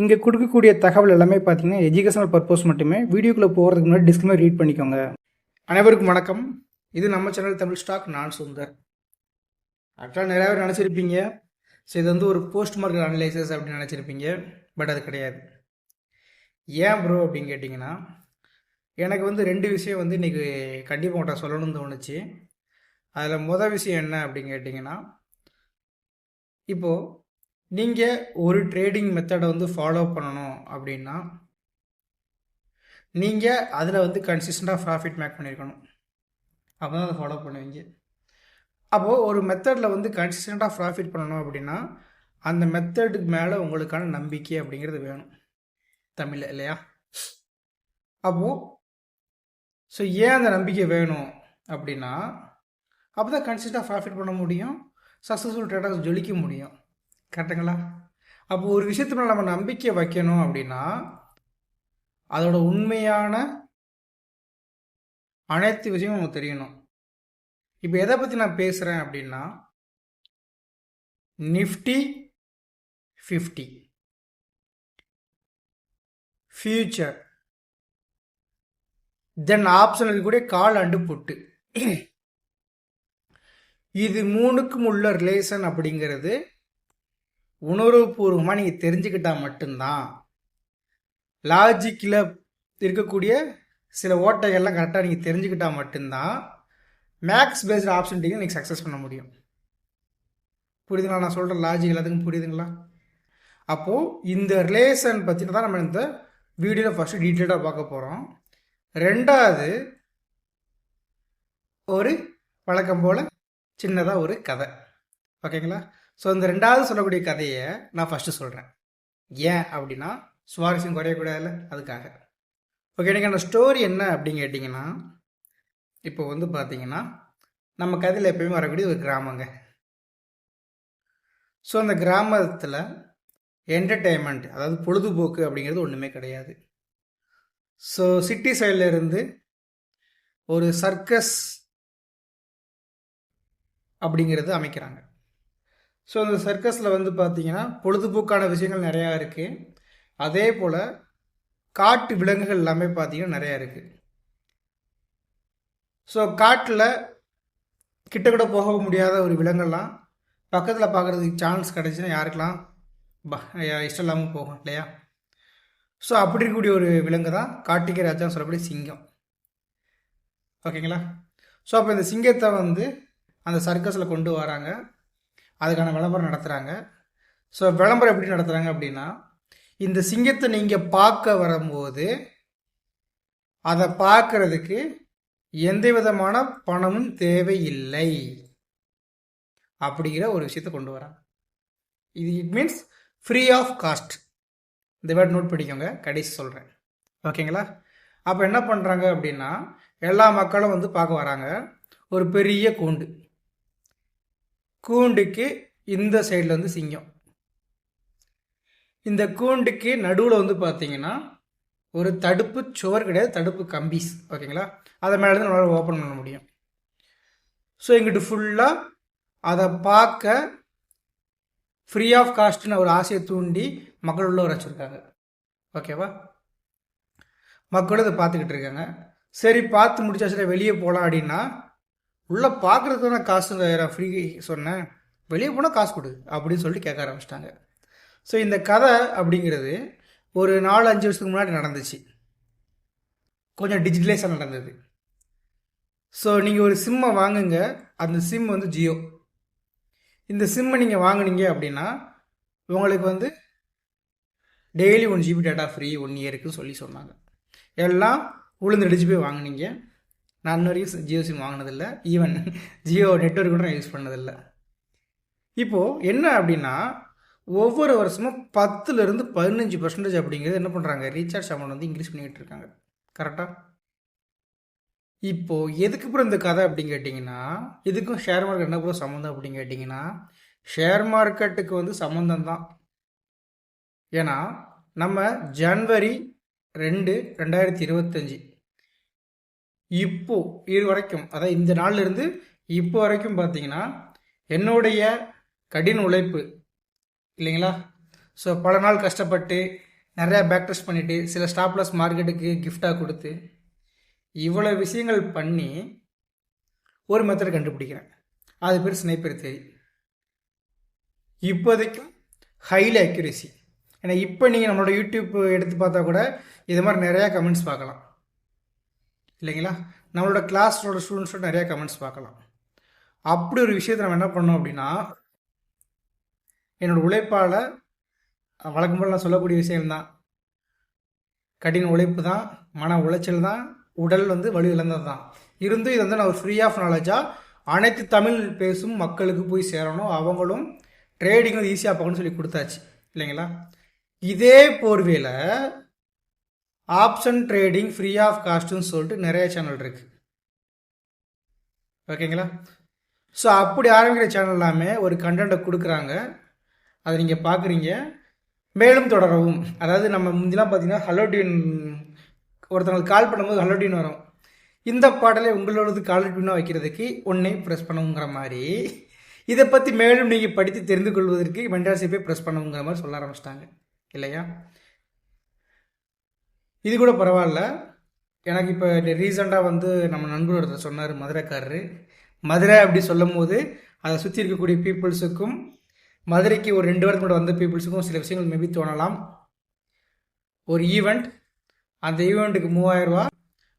இங்கே கொடுக்கக்கூடிய தகவல் எல்லாமே பார்த்தீங்கன்னா எஜுகேஷனல் பர்பஸ் மட்டுமே வீடியோக்குள்ளே போகிறதுக்கு முன்னாடி டிஸ்கிளைமர் ரீட் பண்ணிக்கோங்க. அனைவருக்கும் வணக்கம். இது நம்ம சேனல் தமிழ் ஸ்டாக் நான் சுந்தர். ஆக்சுவலாக நிறைய பேர் நினச்சிருப்பீங்க. ஸோ இது வந்து ஒரு போஸ்ட் மார்க்கெட் அனலைசஸ் அப்படின்னு நினச்சிருப்பீங்க. பட் அது கிடையாது. ஏன் ப்ரோ அப்படின்னு கேட்டிங்கன்னா எனக்கு வந்து ரெண்டு விஷயம் வந்து இன்றைக்கி கண்டிப்பாக உங்கள்கிட்ட சொல்லணும்னு தோணுச்சு. அதில் மொதல் விஷயம் என்ன அப்படின்னு கேட்டிங்கன்னா இப்போது நீங்கள் ஒரு ட்ரேடிங் மெத்தடை வந்து ஃபாலோ பண்ணணும் அப்படின்னா நீங்கள் அதில் வந்து கன்சிஸ்டண்ட்டாக ப்ராஃபிட் மேக் பண்ணியிருக்கணும் அப்போ தான் அதை ஃபாலோ பண்ணுவீங்க. அப்போது ஒரு மெத்தடில் வந்து கன்சிஸ்டண்ட்டாக ப்ராஃபிட் பண்ணணும் அப்படின்னா அந்த மெத்தடுக்கு மேலே உங்களுக்கான நம்பிக்கை அப்படிங்கிறது வேணும். தமிழில் இல்லையா? அப்போது ஸோ ஏன் அந்த நம்பிக்கை வேணும் அப்படின்னா அப்போ தான் கன்சிஸ்டாக ப்ராஃபிட் பண்ண முடியும் சக்ஸஸ்ஃபுல் ட்ரேடர்ஸ் ஜொலிக்க முடியும். கரெக்டுங்களா? அப்போ ஒரு விஷயத்து மேலே நம்ம நம்பிக்கை வைக்கணும் அப்படின்னா அதோட உண்மையான அனைத்து விஷயமும் நமக்கு தெரியணும். இப்போ எதை பற்றி நான் பேசுகிறேன் அப்படின்னா நிஃப்டி ஃபிஃப்டி. ஃபியூச்சர். தென் ஆப்ஷனுக்கு கூட கால் அண்டு புட்டு. இது மூணுக்கும் உள்ள ரிலேஷன் அப்படிங்கிறது உணர்வுபூர்வமாக நீங்கள் தெரிஞ்சுக்கிட்டால் மட்டும்தான் லாஜிக்கில் இருக்கக்கூடிய சில ஓட்டைகள்லாம் கரெக்டாக நீங்கள் தெரிஞ்சுக்கிட்டால் மட்டும்தான் மேக்ஸ் பேஸ்டு ஆப்ஷன் நீங்கள் சக்ஸஸ் பண்ண முடியும். புரியுதுங்களா? நான் சொல்கிற லாஜிக் எல்லாத்துக்கும் புரியுதுங்களா? அப்போது இந்த ரிலேஷன் பற்றின தான் நம்ம இந்த வீடியோவில் ஃபஸ்ட்டு டீட்டெயிலாக பார்க்க போகிறோம் ரெண்டாவது ஒரு வழக்கம் போல் சின்னதாக ஒரு கதை. ஓகேங்களா ஸோ இந்த ரெண்டாவது சொல்லக்கூடிய கதையை நான் ஃபஸ்ட்டு சொல்கிறேன் ஏன் அப்படின்னா சுவாரஸ்யம் குறையக்கூடாதுல்ல அதுக்காக. ஓகே எனக்கு அந்த ஸ்டோரி என்ன அப்படின்னு கேட்டிங்கன்னா இப்போ வந்து பார்த்தீங்கன்னா நம்ம கதையில் எப்பயுமே வரக்கூடிய ஒரு கிராமங்க. ஸோ அந்த கிராமத்தில் என்டர்டெயின்மெண்ட் அதாவது பொழுதுபோக்கு அப்படிங்கிறது ஒன்றுமே கிடையாது. ஸோ சிட்டி சைடில் இருந்து ஒரு சர்க்கஸ் அப்படிங்கிறது அமைக்கிறாங்க. ஸோ அந்த சர்க்கஸில் வந்து பார்த்திங்கன்னா பொழுதுபோக்கான விஷயங்கள் நிறையா இருக்குது அதே போல் காட்டு விலங்குகள் எல்லாமே பார்த்திங்கன்னா நிறையா இருக்குது ஸோ காட்டில் கிட்ட கூட போக முடியாத ஒரு விலங்கெல்லாம் பக்கத்தில் பார்க்குறதுக்கு சான்ஸ் கிடச்சின்னா யாருக்கெல்லாம் இஷ்டம் இல்லாமல் போகும் இல்லையா? ஸோ அப்படி இருக்கக்கூடிய ஒரு விலங்கு தான் காட்டிக்கை ராஜான்னு சொல்லக்கூடிய சிங்கம். ஓகேங்களா ஸோ அப்போ இந்த சிங்கத்தை வந்து அந்த சர்க்கஸில் கொண்டு வராங்க. அதுக்கான விளம்பரம் நடத்துகிறாங்க ஸோ விளம்பரம் எப்படி நடத்துகிறாங்க அப்படின்னா இந்த சிங்கத்தை நீங்கள் பார்க்க வரும்போது அதை பார்க்கறதுக்கு எந்த விதமான பணமும் தேவையில்லை அப்படிங்கிற ஒரு விஷயத்த கொண்டு வராங்க. இது it means free of cost இந்த வேர்ட் நோட் பண்ணிக்கோங்க கடைசி சொல்கிறேன் ஓகேங்களா அப்போ என்ன பண்ணுறாங்க அப்படின்னா எல்லா மக்களும் வந்து பார்க்க வராங்க. ஒரு பெரிய கூண்டு. கூண்டுக்கு இந்த சைடில் வந்து சிங்கம். இந்த கூண்டுக்கு நடுவில் வந்து பார்த்தீங்கன்னா ஒரு தடுப்பு சுவர் கிடையாது தடுப்பு கம்பீஸ். ஓகேங்களா அதை மேலே இருந்து நம்மளால் ஓப்பன் பண்ண முடியும். ஸோ எங்கிட்ட ஃபுல்லாக அதை பார்க்க ஃப்ரீ ஆஃப் காஸ்ட்னு ஒரு ஆசையை தூண்டி மக்கள் உள்ள வச்சுருக்காங்க. ஓகேவா மக்களும் இதை பார்த்துக்கிட்டு இருக்காங்க. சரி பார்த்து முடிச்சா சரி வெளியே போகலாம் அப்படின்னா உள்ளே பார்க்குறதுக்கு நான் காசு ஃப்ரீ சொன்னேன். வெளியே போனால் காசு கொடு அப்படின்னு சொல்லிட்டு கேட்க ஆரம்பிச்சிட்டாங்க. ஸோ இந்த கதை அப்படிங்கிறது ஒரு நாலு அஞ்சு வருஷத்துக்கு முன்னாடி நடந்துச்சு. கொஞ்சம் டிஜிட்டலைஸாக நடந்தது. ஸோ நீங்கள் ஒரு சிம்மை வாங்குங்க. அந்த சிம் வந்து ஜியோ. இந்த சிம்மை நீங்கள் வாங்கினீங்க அப்படின்னா உங்களுக்கு வந்து daily one GB data free one இயருக்குன்னு சொல்லி சொன்னாங்க. எல்லாம் உளுந்து அடிச்சு போய் வாங்கினீங்க. நான் இன்ன வரைக்கும் ஜியோ சிம் வாங்கினதில்லை. ஈவன் ஜியோ நெட்ஒர்க் கூட நான் யூஸ் பண்ணதில்லை. இப்போது என்ன அப்படின்னா ஒவ்வொரு வருஷமும் பத்துலேருந்து பதினஞ்சு பர்சன்டேஜ் அப்படிங்கிறது என்ன பண்ணுறாங்க ரீசார்ஜ் அமௌண்ட் வந்து இன்க்ரீஸ் பண்ணிக்கிட்டு இருக்காங்க. கரெக்டாக இப்போது எதுக்கு அப்புறம் இந்த கதை அப்படின்னு கேட்டிங்கன்னா இதுக்கும் ஷேர் மார்க்கெட் என்ன கூட சம்மந்தம் அப்படின்னு கேட்டிங்கன்னா ஷேர் மார்க்கெட்டுக்கு வந்து சம்மந்தம் தான். ஏன்னா நம்ம ஜனவரி ரெண்டு ரெண்டாயிரத்தி இருபத்தஞ்சி இப்போ இது வரைக்கும் அதாவது இந்த நாள்ல இருந்து இப்போ வரைக்கும் பார்த்தீங்கன்னா என்னுடைய கடின உழைப்பு இல்லைங்களா? ஸோ பல நாள் கஷ்டப்பட்டு நிறையா பேக் டெஸ்ட் பண்ணிவிட்டு சில ஸ்டாப்லஸ் மார்க்கெட்டுக்கு கிஃப்டாக கொடுத்து இவ்வளோ விஷயங்கள் பண்ணி ஒரு மெத்தட் கண்டுபிடிக்கிறேன். அது பேர் ஸ்னைப்பர் தேரி இப்போதைக்கும் ஹைலி அக்யூரேசி ஏன்னா இப்போ நீங்கள் நம்மளோட யூடியூப் எடுத்து பார்த்தா கூட இது மாதிரி நிறையா கமெண்ட்ஸ் பார்க்கலாம். இல்லைங்களா? நம்மளோட கிளாஸோட ஸ்டூடெண்ட்ஸோட நிறையா கமெண்ட்ஸ் பார்க்கலாம். அப்படி ஒரு விஷயத்தை நம்ம என்ன பண்ணோம் அப்படின்னா என்னோடய உழைப்பால் வழக்கம் போல் நான் சொல்லக்கூடிய விஷயம்தான். கடின உழைப்பு தான் மன உளைச்சல் தான் உடல் வந்து வலு இழந்தது தான் இருந்தும் இது வந்து நான் ஒரு ஃப்ரீ ஆஃப் நாலேஜாக அனைத்து தமிழ் பேசும் மக்களுக்கு போய் சேரணும் அவங்களும் ட்ரேடிங் வந்து ஈஸியாக பார்க்கணும்னு சொல்லி கொடுத்தாச்சு. இல்லைங்களா? இதே போர்வையில் ஆப்ஷன் ட்ரேடிங் ஃப்ரீ ஆஃப் காஸ்ட்டுன்னு சொல்லிட்டு நிறைய சேனல் இருக்குது ஓகேங்களா? ஸோ அப்படி ஆரம்பிக்கிற சேனல் எல்லாமே ஒரு கண்டென்ட்டை கொடுக்குறாங்க. அதை நீங்கள் பார்க்குறீங்க மேலும் தொடரவும். அதாவது நம்ம முந்திலாம் பார்த்தீங்கன்னா ஹலோ டியூன் ஒருத்தவங்களுக்கு கால் பண்ணும்போது ஹலோ டியூன் வரும். இந்த பாடலை உங்களோடது கால் டியூனாக வைக்கிறதுக்கு ஒன்றை ப்ரெஸ் பண்ணுங்கிற மாதிரி. இதை பற்றி மேலும் நீங்கள் படித்து தெரிந்து கொள்வதற்கு மென்டார்ஷிப்பை ப்ரெஸ் பண்ணுங்கிற மாதிரி சொல்ல ஆரம்பிச்சிட்டாங்க. இல்லையா? இது கூட பரவாயில்ல. எனக்கு இப்போ ரீசெண்டாக வந்து நம்ம நண்பர் ஒருத்தர் சொன்னார் மதுரைக்காரரு. மதுரை அப்படி சொல்லும் போது அதை சுற்றி இருக்கக்கூடிய பீப்புள்ஸுக்கும் மதுரைக்கு ஒரு ரெண்டு வாரத்துக்கு கூட வந்த பீப்புள்ஸுக்கும் சில விஷயங்கள் மேபி தோணலாம். ஒரு ஈவெண்ட் அந்த ஈவெண்ட்டுக்கு மூவாயிரரூவா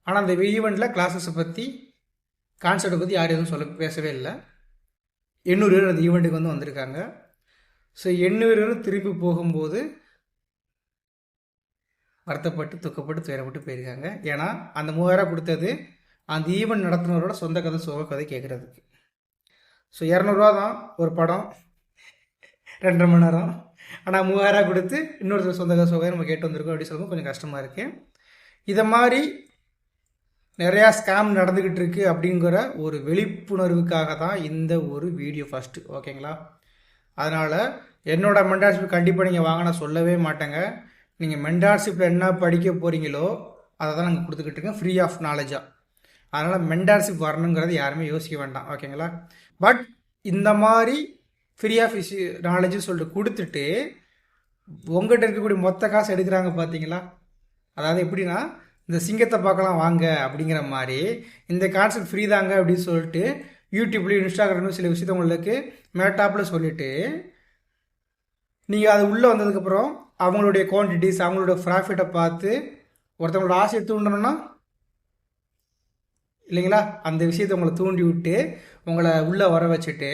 ஆனால் அந்த ஈவெண்ட்டில் கிளாஸஸை பற்றி கான்செப்டை பற்றி யாரும் எதுவும் சொல்ல பேசவே இல்லை. எண்ணூறு பேர் அந்த ஈவெண்ட்டுக்கு வந்து வந்திருக்காங்க. ஸோ எண்ணூறு பேரும் திரும்பி போகும்போது வருத்தப்பட்டு துக்கப்பட்டு துயரப்பட்டு போயிருக்காங்க. ஏன்னா அந்த மூவாயிரம் கொடுத்தது அந்த ஈவெண்ட் நடத்துனவரோட சொந்த கதை சோக கதை கேட்குறதுக்கு ஸோ இரநூறுவா தான் ஒரு படம் ரெண்டரை மணி நேரம். ஆனால் மூவாயிரம் கொடுத்து இன்னொருத்தர் சொந்த கதை சோகம் நம்ம கேட்டு வந்திருக்கோம் அப்படின்னு சொல்லும்போது கொஞ்சம் கஷ்டமாக இருக்குது இதை மாதிரி நிறையா ஸ்கேம் நடந்துக்கிட்டு இருக்குது அப்படிங்கிற ஒரு விழிப்புணர்வுக்காக தான் இந்த ஒரு வீடியோ ஃபஸ்ட்டு ஓகேங்களா அதனால் என்னோடய மென்டார்ஷிப் கண்டிப்பாக நீங்கள் வாங்க நான் சொல்லவே மாட்டேங்க. நீங்கள் மென்டார்ஷிப்பில் என்ன படிக்க போகிறீங்களோ அதை தான் நாங்கள் கொடுத்துக்கிட்டு இருக்கோம். ஃப்ரீ ஆஃப் நாலேஜாக அதனால் மென்டார்ஷிப் வரணுங்கிறது யாருமே யோசிக்க வேண்டாம். ஓகேங்களா பட் இந்த மாதிரி ஃப்ரீ ஆஃப் இஷ்யூ நாலேஜுன்னு சொல்லிட்டு கொடுத்துட்டு உங்கள்கிட்ட இருக்கக்கூடிய மொத்த காசு எடுக்கிறாங்க பார்த்தீங்களா அதாவது எப்படின்னா இந்த சிங்கத்தை பார்க்கலாம் வாங்க அப்படிங்கிற மாதிரி இந்த கான்செப்ட் ஃப்ரீ தாங்க அப்படின்னு சொல்லிட்டு யூடியூப்லேயும் இன்ஸ்டாகிராம்லையும் சில விஷயத்த உங்களுக்கு மேட்டாப்பில் சொல்லிவிட்டு நீங்கள் அது உள்ளே வந்ததுக்கப்புறம் அவங்களுடைய குவான்டிட்டிஸ் அவங்களோட ப்ராஃபிட்டை பார்த்து ஒருத்தவங்களோட ஆசையை தூண்டணும்னா இல்லைங்களா? அந்த விஷயத்தை உங்களை தூண்டி விட்டு உங்களை உள்ளே வர வச்சுட்டு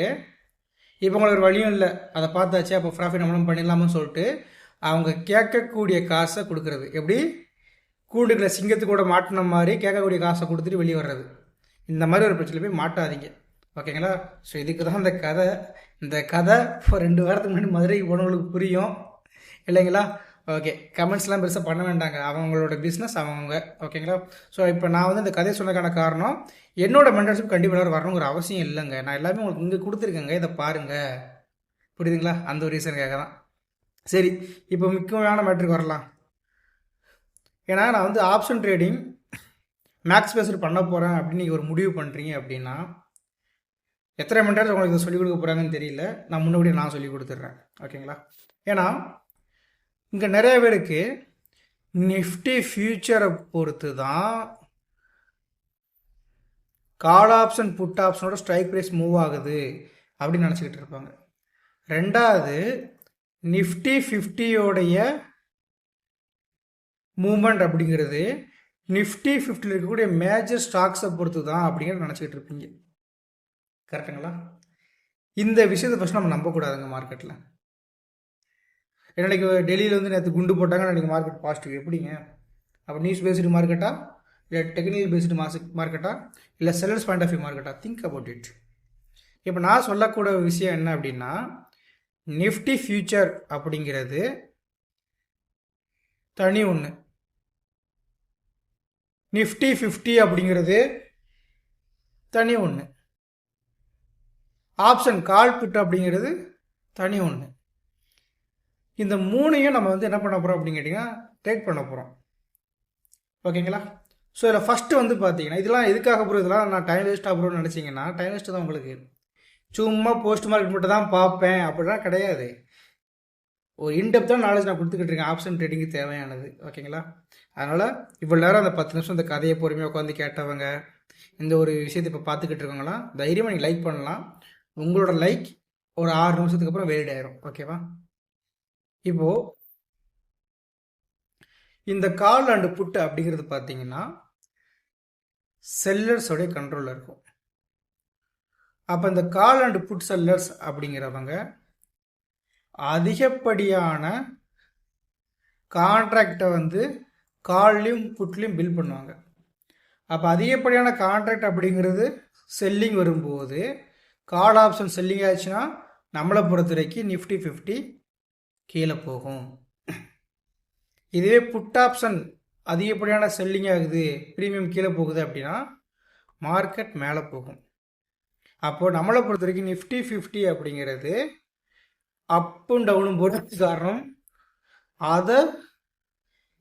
இப்போ உங்களுக்கு ஒரு வழியும் இல்லை. அதை பார்த்தாச்சு அப்போ ப்ராஃபிட் நம்மளும் பண்ணிடலாம்னு சொல்லிட்டு அவங்க கேட்கக்கூடிய காசை கொடுக்குறது. எப்படி? கூண்டுகளை சிங்கத்துக்கூட மாட்டின மாதிரி கேட்கக்கூடிய காசை கொடுத்துட்டு வெளியே வர்றது. இந்த மாதிரி ஒரு பிரச்சனை போய் மாட்டாதீங்க. ஓகேங்களா? ஸோ இதுக்கு தான் இந்த கதை. இந்த கதை இப்போ ரெண்டு வாரத்துக்கு முன்னாடி மதுரைக்கு போனவங்களுக்கு புரியும். இல்லைங்களா? ஓகே கமெண்ட்ஸ்லாம் பெருசாக பண்ண வேண்டாங்க. அவங்களோட பிஸ்னஸ் அவங்க ஓகேங்களா ஸோ இப்போ நான் வந்து இந்த கதையை சொன்னதுக்கான காரணம் என்னோட மென்டர்ஷிப் கண்டிப்பாக வரணுங்கிற அவசியம் இல்லைங்க. நான் எல்லாமே உங்களுக்கு இங்கே கொடுத்துருக்கேங்க. இதை பாருங்கள் புரியுதுங்களா? அந்த ஒரு ரீசனுக்காக தான். சரி இப்போ முக்கியமான மேட்ருக்கு வரலாம். ஏன்னா நான் வந்து ஆப்ஷன் ட்ரேடிங் மேக்ஸ் பேஸ்டு பண்ண போகிறேன் அப்படின்னு நீங்கள் ஒரு முடிவு பண்ணுறீங்க அப்படின்னா எத்தனை மென்டர்ஸ் உங்களுக்கு சொல்லிக் கொடுக்க போகிறாங்கன்னு தெரியல. நான் முன்னாடியே நான் சொல்லி கொடுத்துட்றேன். ஓகேங்களா ஏன்னா இங்கே நிறைய பேருக்கு நிஃப்டி ஃபியூச்சரை பொறுத்து தான் கால் ஆப்ஷன் புட் ஆப்ஷனோட ஸ்ட்ரைக் ப்ரைஸ் மூவ் ஆகுது அப்படின்னு நினச்சிக்கிட்டு இருப்பாங்க. ரெண்டாவது நிஃப்டி ஃபிஃப்டியோடைய மூமெண்ட் அப்படிங்கிறது நிஃப்டி ஃபிஃப்டியில் இருக்கக்கூடிய மேஜர் ஸ்டாக்ஸை பொறுத்து தான் அப்படிங்கிற நினச்சிக்கிட்டு இருப்பீங்க. கரெக்டுங்களா இந்த விஷயத்தை ஃபஸ்ட் நம்ம நம்பக்கூடாதுங்க மார்க்கெட்டில் என்னைக்கு டெல்லியில் வந்து நேற்று குண்டு போட்டாங்க அன்றைக்கி மார்க்கெட் பாசிட்டிவ் எப்படிங்க? அப்போ நியூஸ் பேஸ்டு மார்க்கெட்டா இல்லை டெக்னிக்கல் பேஸ்டு மார்க் மார்க்கெட்டா இல்லை செல்லர்ஸ் பாயிண்ட் ஆஃப் வியூ மார்க்கெட்டா திங்க் அபவுட் இட் இப்போ நான் சொல்லக்கூடிய விஷயம் என்ன அப்படின்னா நிஃப்டி ஃபியூச்சர் அப்படிங்கிறது தனி ஒன்று நிஃப்டி ஃபிஃப்டி அப்படிங்கிறது தனி ஒன்று ஆப்ஷன் கால் புட் அப்படிங்கிறது தனி ஒன்று இந்த மூணையும் நம்ம வந்து என்ன பண்ண போகிறோம் அப்படின்னு கேட்டிங்கன்னா ட்ரேட் பண்ண போகிறோம் ஓகேங்களா? ஸோ இதில் ஃபஸ்ட்டு வந்து பார்த்தீங்கன்னா இதெல்லாம் எதுக்காக போகிறோம் இதெல்லாம் நான் டைம் வேஸ்ட் ஆகுறோம்னு நினச்சிங்கன்னா டைம் வேஸ்ட்டு தான் உங்களுக்கு சும்மா போஸ்ட் மார்க்கெட் மட்டும் தான் பார்ப்பேன் அப்படிலாம் கிடையாது. ஒரு இன்டெப்தான நாலேஜ் நான் கொடுத்துக்கிட்டு இருக்கேன். ஆப்ஷன் ட்ரேடிங்கு தேவையானது. ஓகேங்களா? அதனால் இவ்வளோ நேரம் அந்த பத்து நிமிஷம் இந்த கதையை பொறுமையாக உட்காந்து கேட்டவங்க இந்த ஒரு விஷயத்தை இப்போ பார்த்துக்கிட்டு இருக்கவங்களாம் தைரியமாக நீங்கள் லைக் பண்ணலாம். உங்களோட லைக் ஒரு ஆறு நிமிஷத்துக்கு அப்புறம் வேலிட் ஆயிரும். ஓகேவா? இப்போது இந்த கால் அண்டு புட்டு அப்படிங்கிறது பார்த்தீங்கன்னா செல்லர்ஸோடைய கண்ட்ரோலில் இருக்கும். அப்போ இந்த கால் அண்டு புட் செல்லர்ஸ் அப்படிங்கிறவங்க அதிகப்படியான கான்ட்ராக்டை வந்து கால்லையும் புட்லேயும் பில் பண்ணுவாங்க. அப்போ அதிகப்படியான கான்ட்ராக்ட் அப்படிங்கிறது செல்லிங் வரும்போது கால் ஆப்ஷன் செல்லிங் ஆச்சுன்னா நம்மளை பொறுத்த வரைக்கும் நிஃப்டி ஃபிஃப்டி கீழே போகும். இதுவே புட் ஆப்ஷன் அதிகப்படியான செல்லிங் ஆகுது ப்ரீமியம் கீழே போகுது அப்படின்னா மார்க்கெட் மேலே போகும். அப்போது நம்மளை பொறுத்த வரைக்கும் நிஃப்டி ஃபிஃப்டி அப்படிங்கிறது அப்பும் டவுனும் போட்டு காரணம். அதை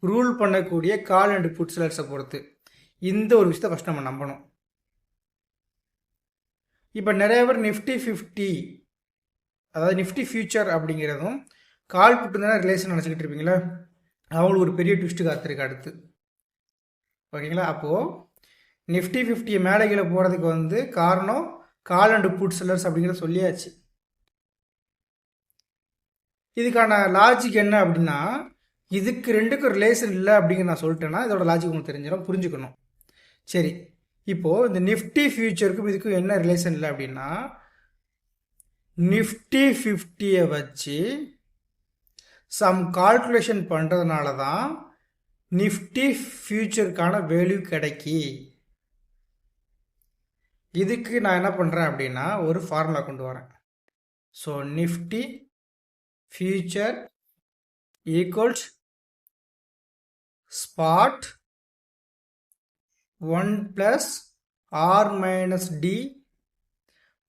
ரூல் பண்ணக்கூடிய கால் அண்ட் புட் செலர்ஸை பொறுத்து. இந்த ஒரு விஷயத்தை ஃபஸ்ட் நம்ம நம்பணும். இப்போ நிறைய பேர் நிஃப்டி ஃபிஃப்டி அதாவது நிஃப்டி ஃபியூச்சர் அப்படிங்கிறதும் கால் புட்டு ரிலேஷன் நினச்சிக்கிட்டு இருப்பீங்களா? அவங்களுக்கு ஒரு பெரிய ட்விஸ்ட்டு காத்திருக்கு அடுத்து. ஓகேங்களா? அப்போது நிஃப்டி ஃபிஃப்டி மேலே கீழே போகிறதுக்கு வந்து காரணம் கால் அண்டு புட் செல்லர்ஸ் அப்படிங்கிறத சொல்லியாச்சு. இதுக்கான லாஜிக் என்ன அப்படின்னா இதுக்கு ரெண்டுக்கும் ரிலேஷன் இல்லை அப்படிங்கிற நான் சொல்லிட்டேன்னா இதோட லாஜிக் உங்களுக்கு தெரிஞ்சிடும் புரிஞ்சுக்கணும். சரி இப்போது இந்த நிஃப்டி ஃபியூச்சருக்கும் இதுக்கும் என்ன ரிலேஷன் இல்லை அப்படின்னா நிஃப்டி ஃபிஃப்டியை வச்சு சம் கால்குலேஷன் பண்ணுறதுனால தான் நிஃப்டி ஃபியூச்சருக்கான வேல்யூ கிடைக்கி. இதுக்கு நான் என்ன பண்ணுறேன் அப்படின்னா ஒரு ஃபார்முலா கொண்டு வரேன். So Nifty future equals spot one plus or minus T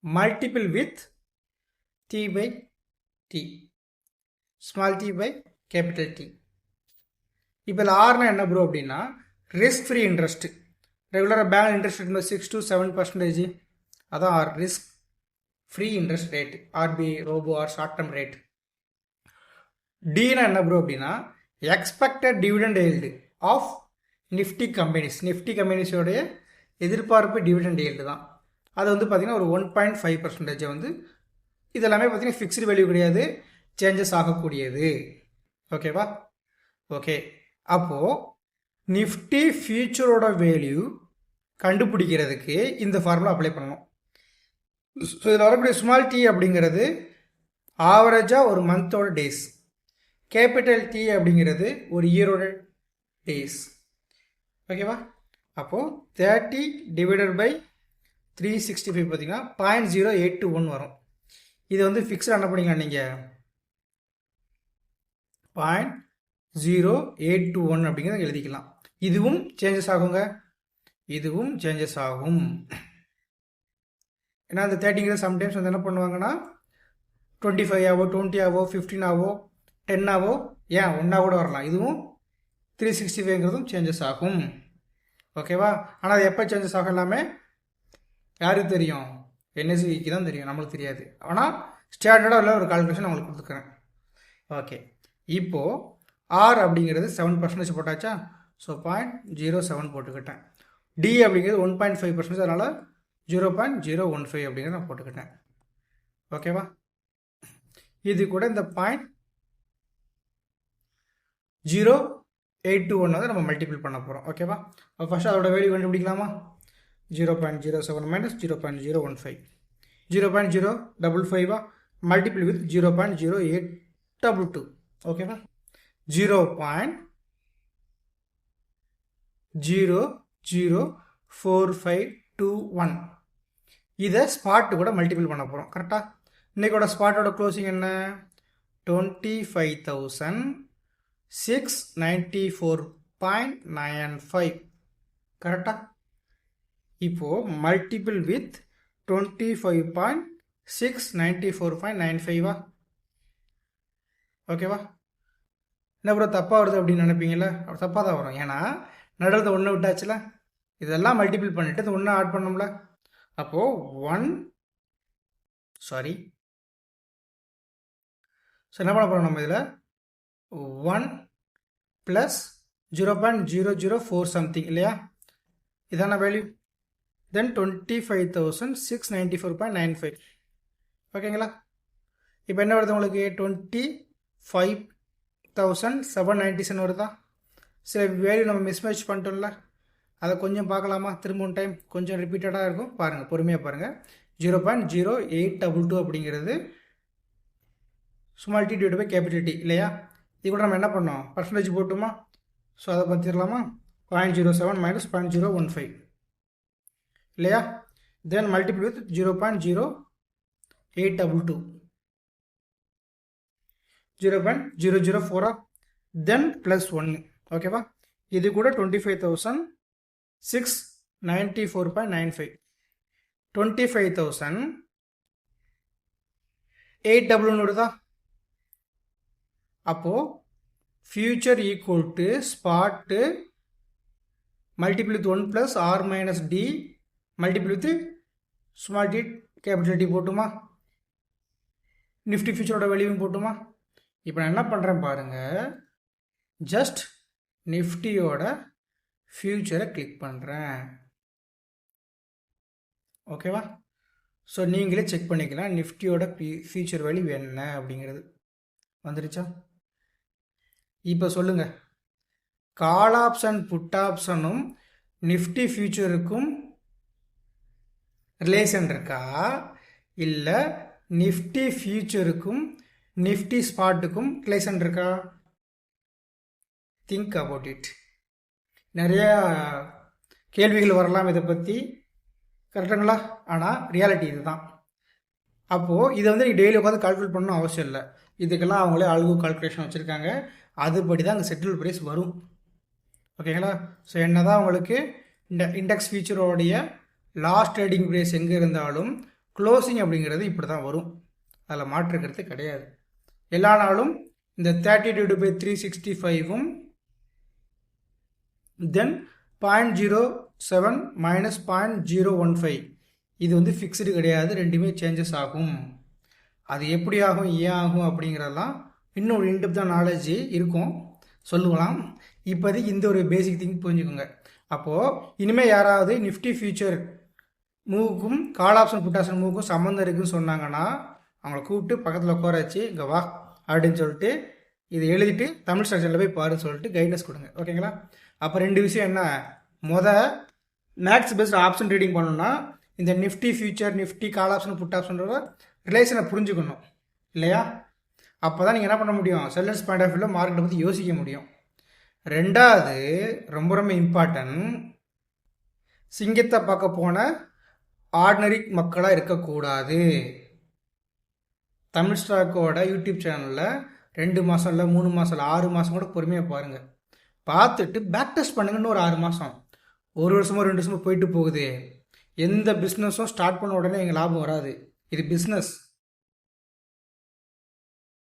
multiple with T by T small T by capital T இப்போ இதில் ஆர்னா என்ன ப்ரோ அப்படின்னா ரிஸ்க் ஃப்ரீ இன்ட்ரெஸ்ட்டு ரெகுலராக bank interest rate six to seven percentage அதான் R risk free interest rate RB repo R short term rate டீனா என்ன bro அப்படின்னா expected dividend yield of Nifty companies Nifty கம்பெனிஸோடைய எதிர்பார்ப்பு டிவிடெண்ட் ஏல்டு தான். அது வந்து பார்த்திங்கன்னா ஒரு ஒன் பாயிண்ட் ஃபைவ் பர்சன்டேஜை வந்து இதெல்லாமே பார்த்திங்கன்னா ஃபிக்ஸ்டு வேல்யூ கிடையாது. சேஞ்சஸ் ஆகக்கூடியது. ஓகேவா ஓகே அப்போது நிஃப்டி ஃபியூச்சரோட வேல்யூ கண்டுபிடிக்கிறதுக்கு இந்த ஃபார்முலா அப்ளை பண்ணணும். ஸோ இதில் வரக்கூடிய ஸ்மால் டி அப்படிங்கிறது ஆவரேஜாக ஒரு மந்தோட டேஸ் கேபிட்டல் டி அப்படிங்கிறது ஒரு இயரோட டேஸ் ஓகேவா அப்போது thirty divided by three sixty five பார்த்தீங்கன்னா point zero eight two one வரும். இது வந்து ஃபிக்ஸ்டாக என்ன பண்ணிக்கலாம் நீங்கள் point zero eight two one அப்படிங்கிறத எழுதிக்கலாம். இதுவும் சேஞ்சஸ் ஆகுங்க. இதுவும் சேஞ்சஸ் ஆகும். ஏன்னா அந்த தேர்ட்டிங்கிறது சம்டைம்ஸ் வந்து என்ன பண்ணுவாங்கன்னா டுவெண்ட்டி ஃபைவ் ஆவோ டுவெண்ட்டி ஆவோ ஃபிஃப்டீன் ஆவோ டென் ஆவோ ஏன் ஒன்றா கூட வரலாம். இதுவும் த்ரீ சிக்ஸ்டி ஃபைவ்ங்கிறதும் சேஞ்சஸ் ஆகும் ஓகேவா ஆனால் அது எப்போ சேஞ்சஸ் ஆகும் எல்லாமே? யாருக்கு தெரியும்? என்எஸ்விக்கு தான் தெரியும். நம்மளுக்கு தெரியாது. ஆனால் ஸ்டாண்டர்டாக உள்ள ஒரு கால்குலேஷன் உங்களுக்கு கொடுத்துக்கிறேன். ஓகே இப்போது ஆர் அப்படிங்கிறது செவன் பர்சன்டேஜ் போட்டாச்சா? ஸோ பாயிண்ட் ஜீரோ செவன் போட்டுக்கிட்டேன். டி அப்படிங்கிறது ஒன் பாயிண்ட் ஃபைவ் பர்சன்டேஜ் அதனால் zero point zero one five அப்படிங்கிறத நான் போட்டுக்கிட்டேன். ஓகேவா இது கூட இந்த point zero eight two one வந்து நம்ம மல்டிபிள் பண்ண போகிறோம் ஓகேவா ஃபஸ்ட்டு அதோட value கண்டுபிடிக்கலாமா? Zero point zero seven minus zero point zero one five zero point zero double ஃபைவா multiple with zero point zero eight double two ஓகேவா zero point zero zero four five two one இதை spot கூட multiple பண்ண போகிறோம் கரெக்டாக இன்றைக்கோட ஸ்பாட்டோட closing என்ன twenty five thousand six ninety four point nine five கரெக்டாக இப்போது multiple with twenty five point six ninety four point nine ஃபைவா ஓகேவா? என்ன ப்ரோ தப்பாக வருது அப்படின்னு நினைப்பீங்களா தப்பாக தான் வரும். ஏன்னா நடுறது ஒன்று விட்டாச்சுல? இதெல்லாம் மல்டிபிள் பண்ணிவிட்டு இந்த ஒன்று ஆட் பண்ணோம்ல? அப்போது ஒன் சாரி ஸோ என்ன பண்ண போகிறோம் நம்ம இதில்? One plus zero point zero zero four something இல்லையா? இதான value then twenty five thousand six ninety four point nine five ஓகேங்களா இப்போ என்ன வருது உங்களுக்கு? Twenty five thousand seven ninety seven வருதா சில வேல்யூ நம்ம மிஸ்மேட்ச் பண்ணிட்டோம்ல அதை கொஞ்சம் பார்க்கலாமா? திரும்ப டைம் கொஞ்சம் ரிப்பீட்டடாக இருக்கும். பாருங்கள் பொறுமையாக பாருங்கள் zero point zero eight double two அப்படிங்கிறது small T divide by capital T இல்லையா? இது கூட நம்ம என்ன பண்ணோம்? பர்சன்டேஜ் போட்டுமா? ஸோ அதை பார்த்துடலாமா? Point zero seven minus point zero one five இல்லையா? Then multiple with zero point zero eight double two zero point zero zero ஃபோரா then plus ஒன்று ஓகேவா இது கூட twenty five thousand six ninety four point nine five twenty five thousand eight டபுள்னு வருதா அப்போது future equal to spot multiple with one plus R minus T multiple with small T capital T போட்டுமா Nifty ஃபியூச்சரோட வெளியும் போட்டுமா? இப்போ நான் என்ன பண்ணுறேன் பாருங்கள் ஜஸ்ட் நிஃப்டியோட ஃப்யூச்சரை கிளிக் பண்ணுறேன் ஓகேவா ஸோ நீங்களே செக் பண்ணிக்கலாம். நிஃப்டியோட ஃபியூச்சர் வேல்யூ என்ன அப்படிங்கிறது. வந்துருச்சா? இப்போ சொல்லுங்கள் கால் ஆப்ஷன் புட் ஆப்ஷனும் நிஃப்டி ஃபியூச்சருக்கும் ரிலேஷன் இருக்கா? இல்லை நிஃப்டி ஃபியூச்சருக்கும் நிஃப்டி ஸ்பாட்டுக்கும் ரிலேஷன் இருக்கா? திங்க் அபவுட் இட் நிறையா கேள்விகள் வரலாம் இதை பற்றி கரெக்டுங்களா ஆனால் ரியாலிட்டி இதுதான். அப்போது இதை வந்து நீங்கள் டெய்லி உட்காந்து கால்குலேட் பண்ணணும் அவசியம் இல்லை. இதுக்கெல்லாம் அவங்களே அழுகு கால்குலேஷன் வச்சுருக்காங்க. அதுபடி தான் அங்கே செட்டில் ப்ரைஸ் வரும். ஓகேங்களா? ஸோ என்ன தான் உங்களுக்கு இந்த இண்டெக்ஸ் ஃபீச்சரோடைய லாஸ்ட் ட்ரேடிங் ப்ரைஸ் எங்கே இருந்தாலும் க்ளோசிங் அப்படிங்கிறது இப்படி தான் வரும். அதில் மாற்றுக்கிறது கிடையாது. எல்லா நாளும் இந்த thirty divide by three sixty ஃபைவும் then point zero seven minus point zero one five இது வந்து ஃபிக்ஸ்டு கிடையாது ரெண்டுமே சேஞ்சஸ் ஆகும். அது எப்படி ஆகும் ஏன் ஆகும் அப்படிங்கிறதெல்லாம் இன்னும் இன்டெப்தான் நாலேஜ் இருக்கும். சொல்லுவலாம் இப்போதைக்கு இந்த ஒரு பேசிக் திங் புரிஞ்சுக்கோங்க. அப்போது இனிமேல் யாராவது நிஃப்டி ஃபியூச்சர் மூவுக்கும் கால் ஆப்ஷன் புட் ஆப்ஷன் மூவுக்கும் சம்மந்தம் இருக்குதுன்னு சொன்னாங்கன்னா அவங்கள கூப்பிட்டு பக்கத்தில் உட்கார வச்சு இங்கே வா அப்படின்னு சொல்லிட்டு இதை எழுதிட்டு தமிழ் ஸ்ட்ரக்சரில் போய் பாருன்னு சொல்லிட்டு கைட்னஸ் கொடுங்க. ஓகேங்களா? அப்போ ரெண்டு விஷயம் என்ன? மொதல் மேக்ஸ் பெஸ்ட் ஆப்ஷன் ரீடிங் பண்ணணும்னா இந்த Nifty future Nifty call option put ஆப்ஷனோட ரிலேஷனை புரிஞ்சுக்கணும். இல்லையா? அப்போ தான் நீங்கள் என்ன பண்ண முடியும்? செல்லர்ஸ் பாயிண்ட் ஆஃப் வியூவில் மார்க்கெட்டை பற்றி யோசிக்க முடியும். ரெண்டாவது ரொம்ப ரொம்ப இம்பார்ட்டன்ட் சிங்கத்தை பார்க்க போன ஆர்டினரி மக்களாக இருக்கக்கூடாது. தமிழ் ஸ்டாக்கோட யூடியூப் சேனலில் ரெண்டு மாதம் இல்லை மூணு மாதம் இல்லை ஆறு மாதம் கூட பொறுமையாக பாருங்கள் பார்த்துட்டு பேக் டெஸ்ட் பண்ணுங்கன்னு ஒரு ஆறு மாதம் ஒரு வருஷமோ ரெண்டு வருஷமோ போயிட்டு போகுது. எந்த பிஸ்னஸும் ஸ்டார்ட் பண்ண உடனே எங்கள் லாபம் வராது. இது பிஸ்னஸ்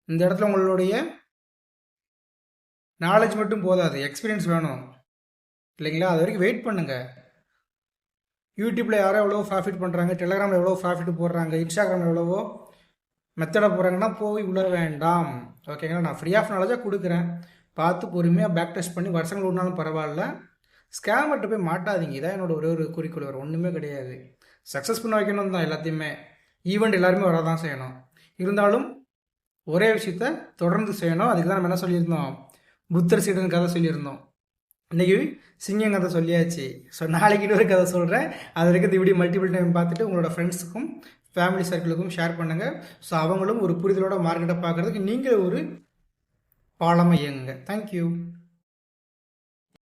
இந்த இடத்துல உங்களுடைய நாலேஜ் மட்டும் போதாது. எக்ஸ்பீரியன்ஸ் வேணும். இல்லைங்களா? அது வரைக்கும் வெயிட் பண்ணுங்கள் யூடியூப்பில் யாரோ எவ்வளோ ப்ராஃபிட் பண்ணுறாங்க டெலகிராமில் எவ்வளோ ப்ராஃபிட் போடுறாங்க இன்ஸ்டாகிராமில் எவ்வளவோ மெத்தடை போகிறாங்கன்னா போய் உள்ள வேண்டாம். ஓகேங்களா நான் ஃப்ரீ ஆஃப் நாலேஜாக கொடுக்குறேன். பார்த்து பொறுமையாக பேக் டெஸ்ட் பண்ணி வருஷங்கள் விடனாலும் பரவாயில்ல. ஸ்கேமர்கிட்ட போய் மாட்டாதீங்க. இதான் என்னோட ஒரே ஒரு குறிக்கோள். வேறு ஒன்றுமே கிடையாது. சக்ஸஸ் பண்ண வைக்கணும் தான் எல்லாத்தையுமே. ஈவெண்ட் எல்லாருமே வரதான் செய்யணும். இருந்தாலும் ஒரே விஷயத்த தொடர்ந்து செய்யணும். அதுக்கு தான் நம்ம என்ன சொல்லியிருந்தோம்? புத்தர் சீடன் கதை சொல்லியிருந்தோம். இன்றைக்கி சிங்கம் கதை சொல்லியாச்சு. ஸோ நாளைக்கு ஒரு கதை சொல்கிறேன் அது இருக்கிறது இப்படி மல்டிபிள் டைம் பார்த்துட்டு உங்களோட ஃப்ரெண்ட்ஸுக்கும் ஃபேமிலி சர்க்கிளுக்கும் ஷேர் பண்ணுங்கள் ஸோ அவங்களும் ஒரு புரிதலோட மார்க்கெட்டை பார்க்குறதுக்கு நீங்கள் ஒரு பாலமாக இயங்குங்க. தேங்க்யூ